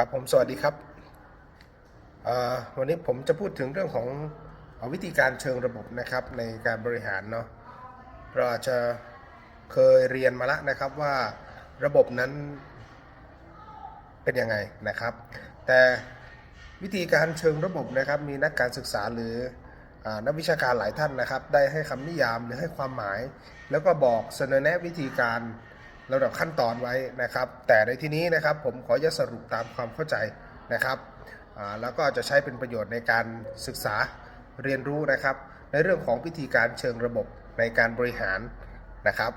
ครับผมสวัสดีครับ วันนี้ผมจะพูดถึงเรื่องของวิธีการเชิงระบบนะครับในการบริหารเนาะเราอาจจะเคยเรียนมาแล้วนะครับว่าระบบนั้นเป็นยังไงนะครับ แต่วิธีการเชิงระบบนะครับ มีนักการศึกษาหรืออนักวิชาการหลายท่านนะครับ ได้ให้คำนิยามหรือให้ความหมาย แล้วก็บอกเสนอแนะวิธีการ ระดับขั้นตอนไว้นะครับ แต่ในที่นี้นะครับผมขอจะสรุปตามความเข้าใจนะครับแล้วก็จะใช้เป็นประโยชน์ในการศึกษาเรียนรู้นะครับ ในเรื่องของพิธีการเชิงระบบในการบริหารนะครับ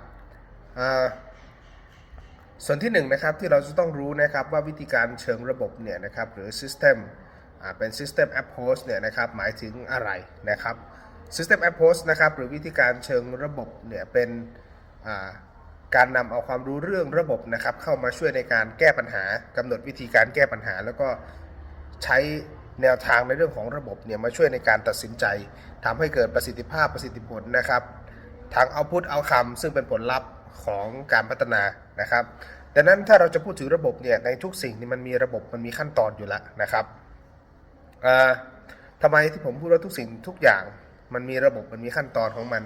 ส่วนที่หนึ่งนะครับที่เราจะต้องรู้นะครับว่าวิธีการเชิงระบบเนี่ยนะครับหรือ System อเป็น System Approach เนี่ยนะครับหมายถึงอะไรนะครับ System Approach นะครับหรือวิธีการเชิงระบบเนี่ยเป็น การนำเอาความรู้เรื่องระบบนะครับ เข้ามาช่วยในการแก้ปัญหากำหนดวิธีการแก้ปัญหา แล้วก็ใช้แนวทางในเรื่องของระบบเนี่ยมาช่วยในการตัดสินใจทำให้เกิดประสิทธิภาพประสิทธิผลนะครับทั้งเอาพุทเอาคำซึ่งเป็นผลลัพธ์ของการพัฒนานะครับดังนั้นถ้าเราจะพูดถึงระบบเนี่ยในทุกสิ่งนี่มันมีระบบมันมีขั้นตอนอยู่แล้วนะครับอ่าทำไมที่ผมพูดว่าทุกสิ่งทุกอย่างมันมีระบบมันมีขั้นตอนของมัน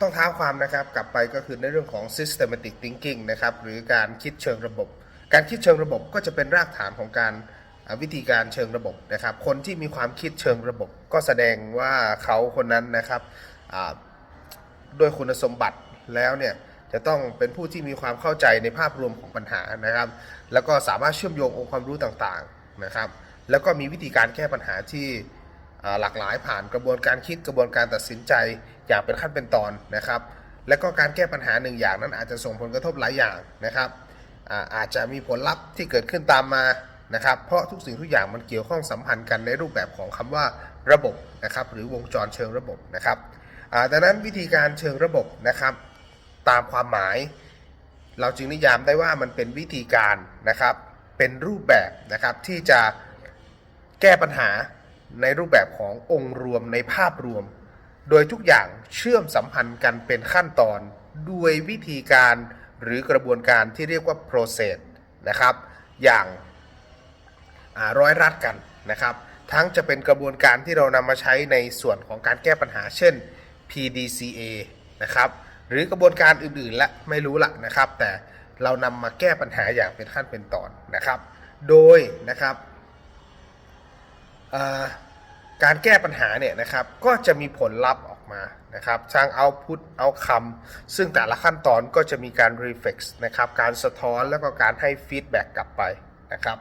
ต้องท้าความนะครับกลับไปก็คือในเรื่องของ systematic thinking นะครับหรือการคิดเชิงระบบ การคิดเชิงระบบก็จะเป็นรากฐานของการวิธีการเชิงระบบนะครับ คนที่มีความคิดเชิงระบบ ก็แสดงว่าเขาคนนั้นนะครับด้วยคุณสมบัติแล้วเนี่ยจะต้องเป็นผู้ที่มีความเข้าใจในภาพรวมของปัญหานะครับ แล้วก็สามารถเชื่อมโยงองค์ความรู้ต่างๆนะครับ แล้วก็มีวิธีการแก้ปัญหาที่ หลากหลายผ่านกระบวนการคิดกระบวนการตัดสินใจอย่างเป็นขั้นเป็นตอนนะครับ และก็การแก้ปัญหาหนึ่งอย่างนั้นอาจจะส่งผลกระทบหลายอย่างนะครับอาอาจจะมีผลลัพธ์ที่เกิดขึ้นตามมานะครับ เพราะทุกสิ่งทุกอย่างมันเกี่ยวข้องสัมพันธ์กันในรูปแบบของคำว่าระบบนะครับหรือวงจรเชิงระบบนะครับดังนั้นวิธีการเชิงระบบนะครับ ตามความหมาย เราจึงนิยามได้ว่ามันเป็นวิธีการนะครับเป็นรูปแบบนะครับที่จะแก้ปัญหา ในรูปแบบขององค์รวมในภาพรวม โดยทุกอย่างเชื่อมสัมพันธ์กันเป็นขั้นตอน ด้วยวิธีการหรือกระบวนการที่เรียกว่า process นะครับ อย่างาร้อยรัดกันนะครับ ทั้งจะเป็นกระบวนการที่เรานำมาใช้ในส่วนของการแก้ปัญหา เช่น PDCA นะครับ หรือกระบวนการอื่นๆและไม่รู้ละนะครับ แต่เรานำมาแก้ปัญหาอย่างเป็นขั้นเป็นตอนนะครับ โดยนะครับ การแก้ปัญหาเนี่ยนะครับก็จะมีผลลัพธ์ออกมานะครับทางเอาพุทเอาคำซึ่งแต่ละขั้นตอนก็จะมีการ reflex นะครับการสะท้อนแล้วก็การให้ feedback กลับไปนะครับ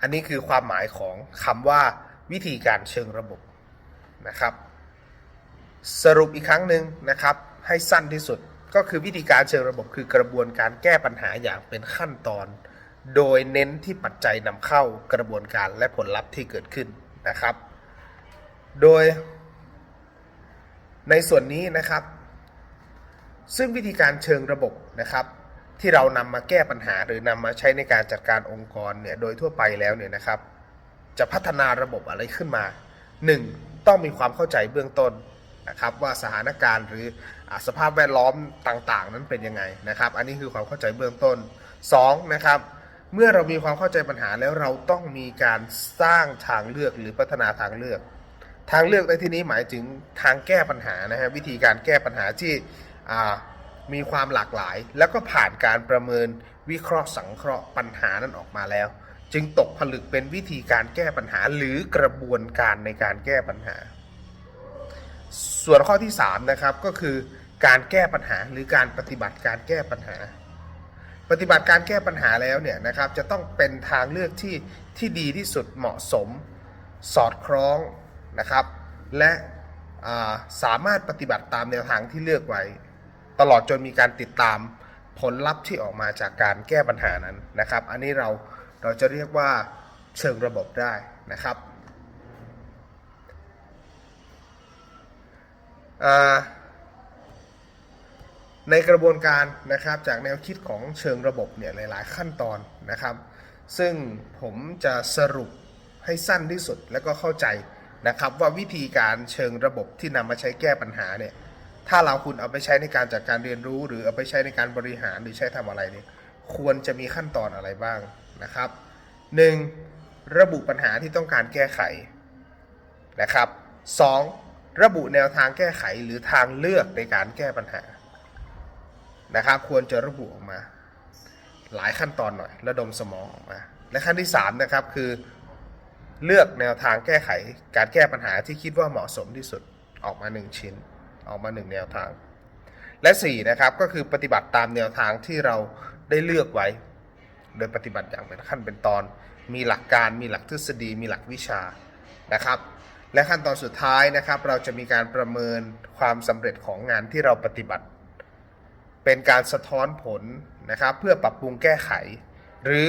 อันนี้คือความหมายของคำว่าวิธีการเชิงระบบนะครับ สรุปอีกครั้งหนึ่งนะครับให้สั้นที่สุดก็คือวิธีการเชิงระบบคือกระบวนการแก้ปัญหาอย่างเป็นขั้นตอน โดยเน้นที่ปัจจัยนำเข้ากระบวนการและผลลัพธ์ที่เกิดขึ้นนะครับ โดย ในส่วนนี้นะครับ ซึ่งวิธีการเชิงระบบนะครับ ที่เรานำมาแก้ปัญหาหรือนำมาใช้ในการจัดการองค์กรเนี่ยโดยทั่วไปแล้วเนี่ยนะครับ จะพัฒนาระบบอะไรขึ้นมา 1. ต้องมีความเข้าใจเบื้องต้นนะครับว่าสถานการณ์หรืออสภาพแวดล้อมต่าง ๆ นั้นเป็นยังไงนะครับ อันนี้คือความเข้าใจเบื้องต้น 2. นะครับ เมื่อเรามีความเข้าใจปัญหาแล้วเราต้องมีการสร้างทางเลือกหรือพัฒนาทางเลือก ทางเลือกในที่นี้หมายถึงทางแก้ปัญหานะฮะวิธีการแก้ปัญหาที่มีความหลากหลาย แล้วก็ผ่านการประเมินวิเคราะห์สังเคราะห์ปัญหานั้นออกมาแล้ว จึงตกผลึกเป็นวิธีการแก้ปัญหาหรือกระบวนการในการแก้ปัญหา ส่วนข้อที่3นะครับก็คือการแก้ปัญหาหรือการปฏิบัติการแก้ปัญหา ปฏิบัติการแก้ปัญหาแล้วเนี่ยนะครับจะต้องเป็นทางเลือกที่ที่ดีที่สุดเหมาะสมสอดคล้องนะครับ และาสามารถปฏิบัติตามแนวทางที่เลือกไว้ ตลอดจนมีการติดตามผลลัพธ์ที่ออกมาจากการแก้ปัญหานั้นนะครับ อันนี้เราเราจะเรียกว่าเชิงระบบได้นะครับ ในกระบวนการนะครับจากแนวคิดของเชิงระบบเนี่ยหลายๆ ขั้นตอนนะครับ ซึ่งผมจะสรุปให้สั้นที่สุดแล้วก็เข้าใจนะครับ ว่าวิธีการเชิงระบบที่นำมาใช้แก้ปัญหาเนี่ยถ้าเราคุณเอาไปใช้ในการจัดการเรียนรู้ หรือเอาไปใช้ในการบริหารหรือใช้ทำอะไรเนี่ยควรจะมีขั้นตอนอะไรบ้างนะครับ 1. ระบุปัญหาที่ต้องการแก้ไขนะครับ 2. ระบุแนวทางแก้ไขหรือทางเลือกในการแก้ปัญหา นะครับ ควรจะระบุออกมา หลายขั้นตอนหน่อย ระดมสมองออกมา และขั้นที่3นะครับคือเลือกแนวทางแก้ไขการแก้ปัญหาที่คิดว่าเหมาะสมที่สุดออกมา 1 ชิ้น ออกมา 1 แนวทาง และ4นะครับก็คือปฏิบัติตามแนวทางที่เราได้เลือกไว้ โดยปฏิบัติอย่างเป็นขั้นเป็นตอน มีหลักการมีหลักทฤษฎี มีหลักวิชานะครับ และขั้นตอนสุดท้ายนะครับ เราจะมีการประเมินความสำเร็จของงานที่เราปฏิบัติ เป็นการสะท้อนผลนะครับ เพื่อปรับปรุงแก้ไข หรือ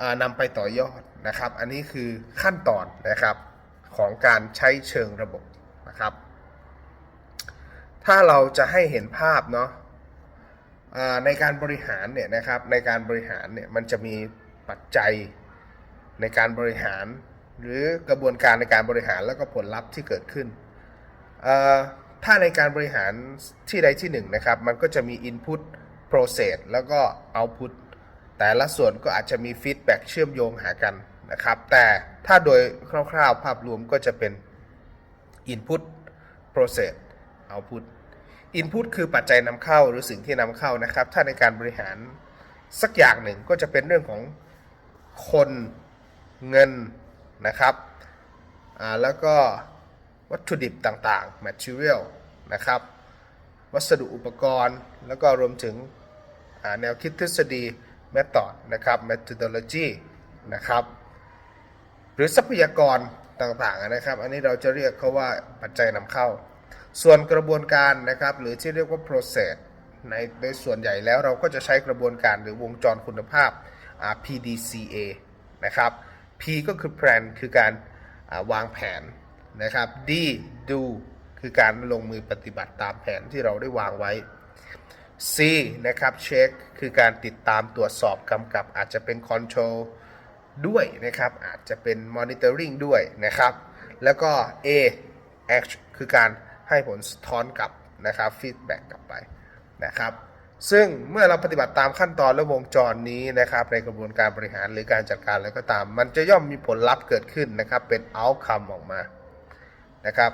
อนำไปต่อยอดนะครับ อันนี้คือขั้นตอนนะครับของการใช้เชิงระบบนะครับ ถ้าเราจะให้เห็นภาพเนาะในการบริหารเนี่ยนะครับในการบริหารเนี่ยมันจะมีปัจจัยในการบริหาร หรือกระบวนการในการบริหารแล้วก็ผลลัพธ์ที่เกิดขึ้นอ ถ้าในการบริหารที่ใดที่หนึ่งนะครับ มันก็จะมี Input Process แล้วก็ Output แต่ละส่วนก็อาจจะมี Feedback เชื่อมโยงหากันนะครับ แต่ถ้าโดยคร่าวๆ ภาพรวมก็จะเป็น Input Process Output Input คือปัจจัยนำเข้าหรือสิ่งที่นำเข้านะครับ ถ้าในการบริหารสักอย่างหนึ่งก็จะเป็นเรื่องของคนเงินนะครับอ่าแล้วก็ วัตถุดิบต่างๆ material นะครับ วัสดุอุปกรณ์ แล้วก็รวมถึงแนวคิดทฤษฎี method นะครับ methodology นะครับ หรือทรัพยากรต่างๆนะครับ อันนี้เราจะเรียกเขาว่าปัจจัยนำเข้า ส่วนกระบวนการนะครับ หรือที่เรียกว่า process ในในส่วนใหญ่แล้วเราก็จะใช้กระบวนการหรือวงจรคุณภาพ PDCA นะครับ P ก็คือ plan คือการวางแผน นะครับ D do คือการลงมือปฏิบัติตามแผนที่เราได้วางไว้ C นะครับเช็คคือการติดตามตรวจสอบกำกับอาจจะเป็น control ด้วยนะครับ อาจจะเป็น monitoring ด้วยนะครับ แล้วก็ A act คือการให้ผลสะท้อนกลับนะครับ feedback กลับไปนะครับ ซึ่งเมื่อเราปฏิบัติตามขั้นตอนและวงจรนี้นะครับ ในกระบวนการบริหารหรือการจัดการแล้วก็ตาม มันจะย่อมมีผลลัพธ์เกิดขึ้นนะครับ เป็น outcome ออกมา นะครับ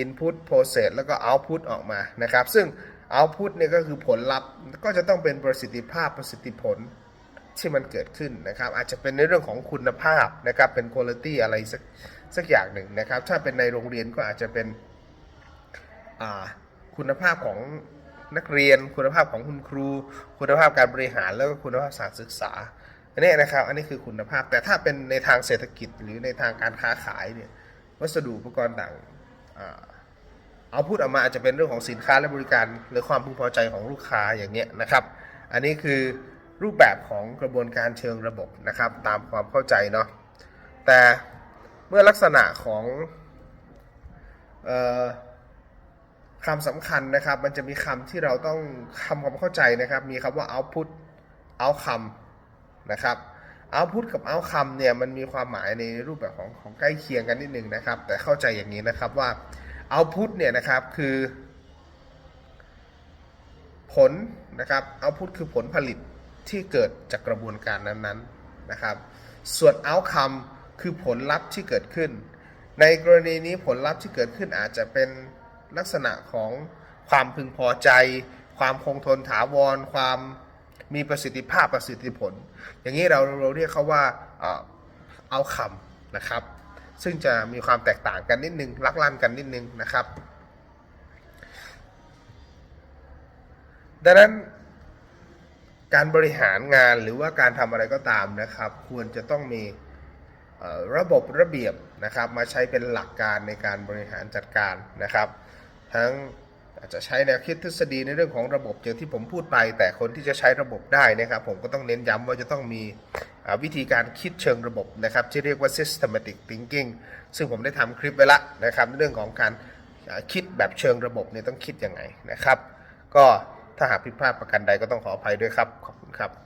input process แล้วก็ output ออกมานะครับ ซึ่ง output เนี่ยก็คือผลลัพธ์ก็จะต้องเป็นประสิทธิภาพประสิทธิผลที่มันเกิดขึ้นนะครับ อาจจะเป็นในเรื่องของคุณภาพนะครับ เป็น quality อะไรสักสักอย่างหนึ่งนะครับ ถ้าเป็นในโรงเรียนก็อาจจะเป็นคุณภาพของนักเรียน คุณภาพของคุณครู คุณภาพการบริหารแล้วก็คุณภาพสารศึกษาอันนี้นะครับ อันนี้คือคุณภาพ แต่ถ้าเป็นในทางเศรษฐกิจหรือในทางการค้าขายเนี่ย วัสดุอุปกรณ์ต่างเอาพูดออกมาอาจจะเป็นเรื่องของสินค้าและบริการหรือความพึงพอใจของลูกค้าอย่างเงี้ยนะครับ อันนี้คือรูปแบบของกระบวนการเชิงระบบนะครับ ตามความเข้าใจเนาะแต่เมื่อลักษณะของออคำสำคัญนะครับ มันจะมีคำที่เราต้องทำความเข้าใจนะครับ มีคำว่า output outcome นะครับ output กับ outcome เนี่ยมันมีความหมายในรูปแบบของของใกล้เคียงกันนิดนึงนะครับ แต่เข้าใจอย่างนี้นะครับว่า output เนี่ยนะครับคือ ผลนะครับ output คือผลผลิตที่เกิดจากกระบวนการนั้นๆนะครับ ส่วน outcome คือผลลัพธ์ที่เกิดขึ้น ในกรณีนี้ผลลัพธ์ที่เกิดขึ้นอาจจะเป็นลักษณะของความพึงพอใจ ความคงทนถาวรความ มีประสิทธิภาพประสิทธิผล อย่างนี้เราเราเรียกเขาว่าเอ่อ outcome นะครับ ซึ่งจะมีความแตกต่างกันนิดนึงลักลั่นกันนิดนึงนะครับ ดังนั้นการบริหารงานหรือว่าการทำอะไรก็ตามนะครับ ควรจะต้องมีระบบระเบียบนะครับ มาใช้เป็นหลักการในการบริหารจัดการนะครับ ทั้ง อาจจะใช้แนวคิดทฤษฎีในเรื่องของระบบอย่างที่ผมพูดไป แต่คนที่จะใช้ระบบได้นะครับ ผมก็ต้องเน้นย้ำว่าจะต้องมีวิธีการคิดเชิงระบบนะครับ ที่เรียกว่า systematic thinking ซึ่งผมได้ทำคลิปไว้ละนะครับ เรื่องของการคิดแบบเชิงระบบเนี่ยต้องคิดยังไงนะครับ ก็ถ้าหากผิดพลาดประการใดก็ต้องขออภัยด้วยครับ ขอบคุณครับ